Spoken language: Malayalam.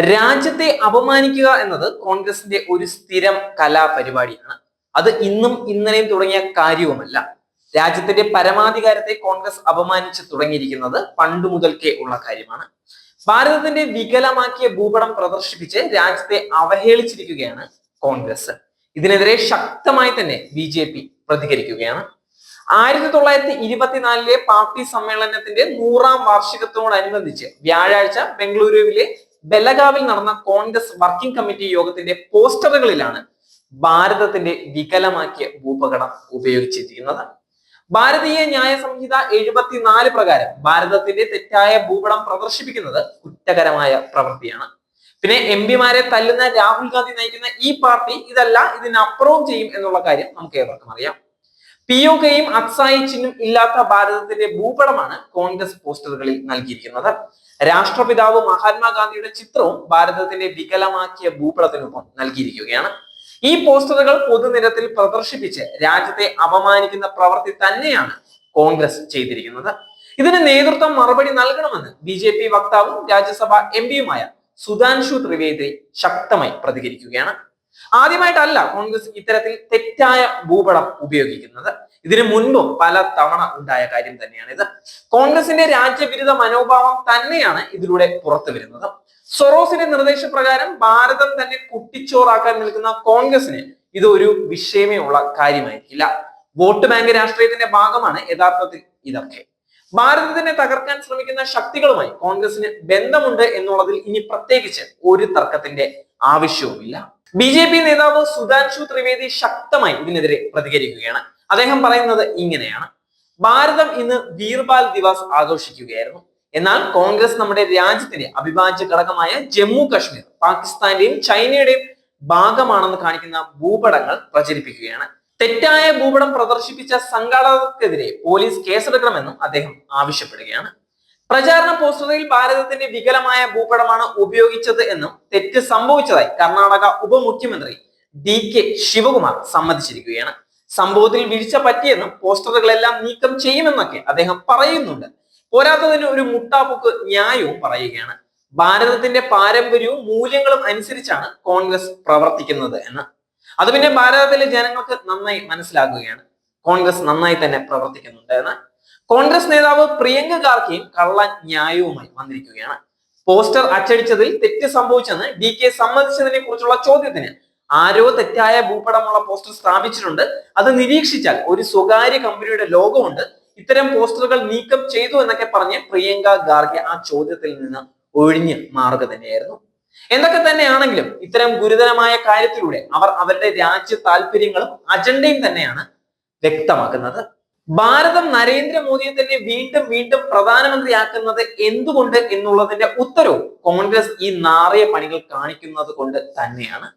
രാജ്യത്തെ അപമാനിക്കുക എന്നത് കോൺഗ്രസിന്റെ ഒരു സ്ഥിരം കലാപരിപാടിയാണ്. അത് ഇന്നും ഇന്നലെയും തുടങ്ങിയ കാര്യവുമല്ല. രാജ്യത്തിന്റെ പരമാധികാരത്തെ കോൺഗ്രസ് അപമാനിച്ച് തുടങ്ങിയിരിക്കുന്നത് പണ്ടു മുതൽക്കേ ഉള്ള കാര്യമാണ്. ഭാരതത്തിന്റെ വികലമാക്കിയ ഭൂപടം പ്രദർശിപ്പിച്ച് രാജ്യത്തെ അവഹേളിച്ചിരിക്കുകയാണ് കോൺഗ്രസ്. ഇതിനെതിരെ ശക്തമായി തന്നെ ബി ജെ പി പ്രതികരിക്കുകയാണ്. ആയിരത്തി തൊള്ളായിരത്തി ഇരുപത്തിനാലിലെ പാർട്ടി സമ്മേളനത്തിന്റെ നൂറാം വാർഷികത്തോടനുബന്ധിച്ച് വ്യാഴാഴ്ച ബംഗളൂരുവിലെ ബെലഗാവിൽ നടന്ന കോൺഗ്രസ് വർക്കിംഗ് കമ്മിറ്റി യോഗത്തിന്റെ പോസ്റ്ററുകളിലാണ് ഭാരതത്തിന്റെ വികലമാക്കിയ ഭൂപകടം ഉപയോഗിച്ചിരിക്കുന്നത്. ഭാരതീയ ന്യായ സംഹിത എഴുപത്തിനാല് പ്രകാരം ഭാരതത്തിന്റെ തെറ്റായ ഭൂപടം പ്രദർശിപ്പിക്കുന്നത് കുറ്റകരമായ പ്രവൃത്തിയാണ്. പിന്നെ എം പിമാരെ തല്ലുന്ന രാഹുൽ ഗാന്ധി നയിക്കുന്ന ഈ പാർട്ടി ഇതല്ല ഇതിനപ്പുറവും ചെയ്യും എന്നുള്ള കാര്യം നമുക്ക് ഏവർക്കും അറിയാം. പി ഒ അക്സായി ഇല്ലാത്ത ഭാരതത്തിന്റെ ഭൂപടമാണ് കോൺഗ്രസ് പോസ്റ്ററുകളിൽ നൽകിയിരിക്കുന്നത്. രാഷ്ട്രപിതാവ് മഹാത്മാഗാന്ധിയുടെ ചിത്രവും ഭാരതത്തിന്റെ വികലമാക്കിയ ഭൂപടത്തിനൊപ്പം നൽകിയിരിക്കുകയാണ്. ഈ പോസ്റ്ററുകൾ പൊതുനിരത്തിൽ പ്രദർശിപ്പിച്ച് രാജ്യത്തെ അപമാനിക്കുന്ന പ്രവൃത്തി തന്നെയാണ് കോൺഗ്രസ് ചെയ്തിരിക്കുന്നത്. ഇതിന് നേതൃത്വം മറുപടി നൽകണമെന്ന് ബി ജെ പി വക്താവും രാജ്യസഭ എം പിയുമായ സുധാൻഷു ത്രിവേദി ശക്തമായി പ്രതികരിക്കുകയാണ്. ആദ്യമായിട്ടല്ല കോൺഗ്രസ് ഇത്തരത്തിൽ തെറ്റായ ഭൂപടം ഉപയോഗിക്കുന്നത്. ഇതിനു മുൻപും പല തവണ ഉണ്ടായ കാര്യം തന്നെയാണ് ഇത്. കോൺഗ്രസിന്റെ രാജ്യവിരുദ്ധ മനോഭാവം തന്നെയാണ് ഇതിലൂടെ പുറത്തു വരുന്നത്. സൊറോസിന്റെ നിർദ്ദേശപ്രകാരം ഭാരതം തന്നെ കുട്ടിച്ചോറാക്കാൻ നിൽക്കുന്ന കോൺഗ്രസിന് ഇത് ഒരു വിഷയമേ ഉള്ള കാര്യമായിരിക്കില്ല വോട്ട് ബാങ്ക് രാഷ്ട്രീയത്തിന്റെ ഭാഗമാണ് യഥാർത്ഥത്തിൽ ഇതൊക്കെ. ഭാരതത്തിനെ തകർക്കാൻ ശ്രമിക്കുന്ന ശക്തികളുമായി കോൺഗ്രസിന് ബന്ധമുണ്ട് എന്നുള്ളതിൽ ഇനി പ്രത്യേകിച്ച് ഒരു തർക്കത്തിന്റെ ആവശ്യവുമില്ല. ബി ജെ പി നേതാവ് സുധാൻഷു ത്രിവേദി ശക്തമായി ഇതിനെതിരെ പ്രതികരിക്കുകയാണ്. അദ്ദേഹം പറയുന്നത് ഇങ്ങനെയാണ്. ഭാരതം ഇന്ന് വീർബാൽ ദിവാസ് ആഘോഷിക്കുകയായിരുന്നു. എന്നാൽ കോൺഗ്രസ് നമ്മുടെ രാജ്യത്തിന്റെ അവിഭാജ്യ ഘടകമായ ജമ്മു കാശ്മീർ പാകിസ്ഥാന്റെയും ചൈനയുടെയും ഭാഗമാണെന്ന് കാണിക്കുന്ന ഭൂപടങ്ങൾ പ്രചരിപ്പിക്കുകയാണ്. തെറ്റായ ഭൂപടം പ്രദർശിപ്പിച്ച സംഘാടകർക്കെതിരെ പോലീസ് കേസെടുക്കണമെന്നും അദ്ദേഹം ആവശ്യപ്പെടുകയാണ്. പ്രചാരണ പോസ്റ്ററിൽ ഭാരതത്തിന്റെ വികലമായ ഭൂപടമാണ് ഉപയോഗിച്ചത് എന്നും തെറ്റ് സംഭവിച്ചതായി കർണാടക ഉപമുഖ്യമന്ത്രി ഡി കെ ശിവകുമാർ സമ്മതിച്ചിരിക്കുകയാണ്. സംഭവത്തിൽ വീഴ്ച പറ്റിയെന്നും പോസ്റ്ററുകളെല്ലാം നീക്കം ചെയ്യുമെന്നൊക്കെ അദ്ദേഹം പറയുന്നുണ്ട്. പോരാത്തതിന് ഒരു മുട്ടാപ്പുക്ക് ന്യായവും പറയുകയാണ്. ഭാരതത്തിന്റെ പാരമ്പര്യവും മൂല്യങ്ങളും അനുസരിച്ചാണ് കോൺഗ്രസ് പ്രവർത്തിക്കുന്നത് എന്ന്. അത് പിന്നെ ഭാരതത്തിലെ ജനങ്ങൾക്ക് നന്നായി മനസ്സിലാക്കുകയാണ്. കോൺഗ്രസ് നന്നായി തന്നെ പ്രവർത്തിക്കുന്നുണ്ട് എന്ന്. കോൺഗ്രസ് നേതാവ് പ്രിയങ്ക ഗാർഖിയും കള്ള ന്യായവുമായി വന്നിരിക്കുകയാണ്. പോസ്റ്റർ അച്ചടിച്ചതിൽ തെറ്റ് സംഭവിച്ചെന്ന് ഡി കെ സമ്മതിച്ചതിനെ കുറിച്ചുള്ള ചോദ്യത്തിന് ആരോ തെറ്റായ ഭൂപടമുള്ള പോസ്റ്റർ സ്ഥാപിച്ചിട്ടുണ്ട്. അത് നിരീക്ഷിച്ചാൽ ഒരു സ്വകാര്യ കമ്പനിയുടെ ലോകമുണ്ട് ഇത്തരം പോസ്റ്ററുകൾ നീക്കം ചെയ്തു എന്നൊക്കെ പറഞ്ഞ് പ്രിയങ്ക ഗാർഗെ ആ ചോദ്യത്തിൽ നിന്ന് ഒഴിഞ്ഞ് മാറുക തന്നെയായിരുന്നു. എന്തൊക്കെ തന്നെയാണെങ്കിലും ഇത്തരം ഗുരുതരമായ കാര്യത്തിലൂടെ അവർ അവരുടെ രാജ്യ താല്പര്യങ്ങളും അജണ്ടയും തന്നെയാണ് വ്യക്തമാക്കുന്നത്. ഭാരതം നരേന്ദ്രമോദിയെ തന്നെ വീണ്ടും വീണ്ടും പ്രധാനമന്ത്രിയാക്കുന്നത് എന്തുകൊണ്ട് എന്നുള്ളതിന്റെ ഉത്തരവും കോൺഗ്രസ് ഈ നാറിയ പണികൾ കാണിക്കുന്നത് കൊണ്ട് തന്നെയാണ്.